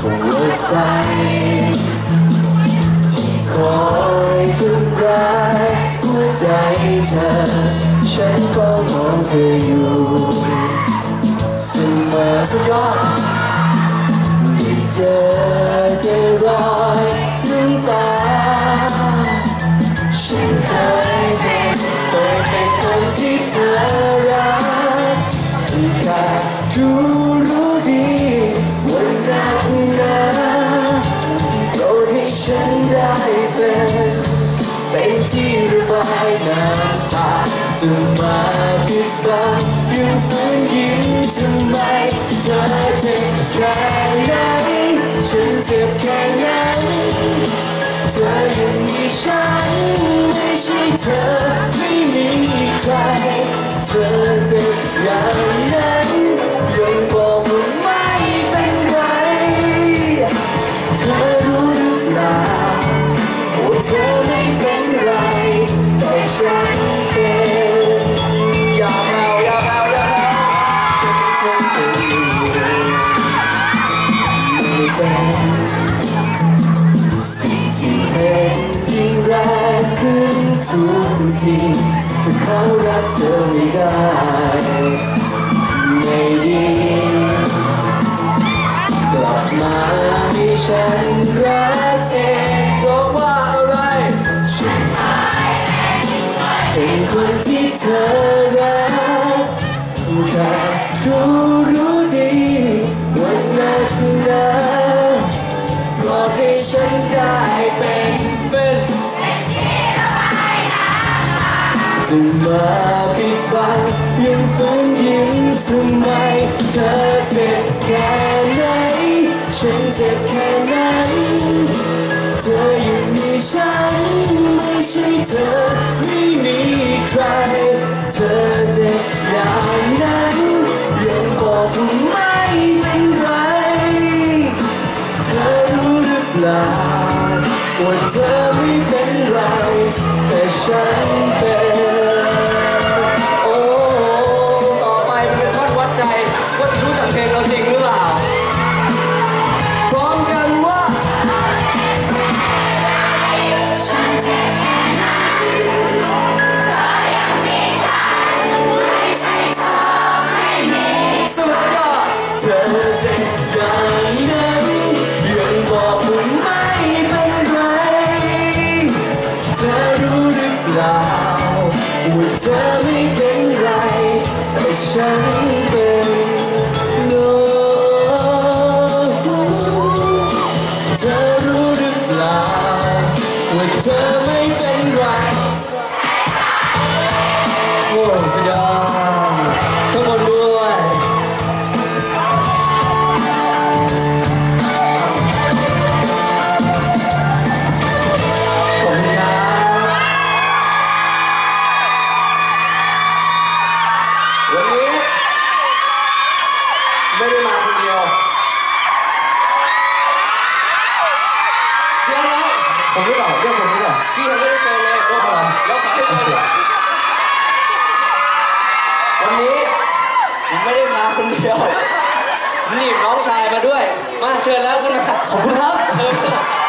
หัวใจที่คอยทุกรายหัวใจเธอ ฉันก็มองเธออยู่เสมอสุดยอดได้เจอได้รอยน้ำตาฉันเคยเป็นเคยเป็นคนที่เธอรักที่รู้ เป็นที่ระบายน้ำตาจะมาปิดบังยังฝืนยิ้มทำไมเธอเจ็บแค่ไหนฉันเจ็บแค่ไหนเธอยังมีฉันไม่ใช่เธอไม่มีใคร ทุกทีถ้าเขารักเธอไม่ได้ไม่ดีกลับมาให้ฉันรักเองเพราะว่าอะไรฉันเป็นคนที่เธอ จะมาปิดบังยังฝืนยิ้มทำไมเธอเจ็บแค่ไหนฉันเจ็บแค่นั้นเธอยังมีฉันไม่ใช่เธอไม่มีใคร เธอเจ็บอย่างนั้นยังบอกว่าไม่เป็นไร เธอรู้หรือเปล่า แผมหรือเปล่าเรียกผมหรือเปล่าพี่ยังไม่ได้เชิญเลยเดี๋ยวขอเดี๋ยวขาให้เชิญวันนี้ผมไม่ได้มาคนเดียวหนีบน้องชายมาด้วย มาเชิญแล้วคุณนะขอบคุณครับ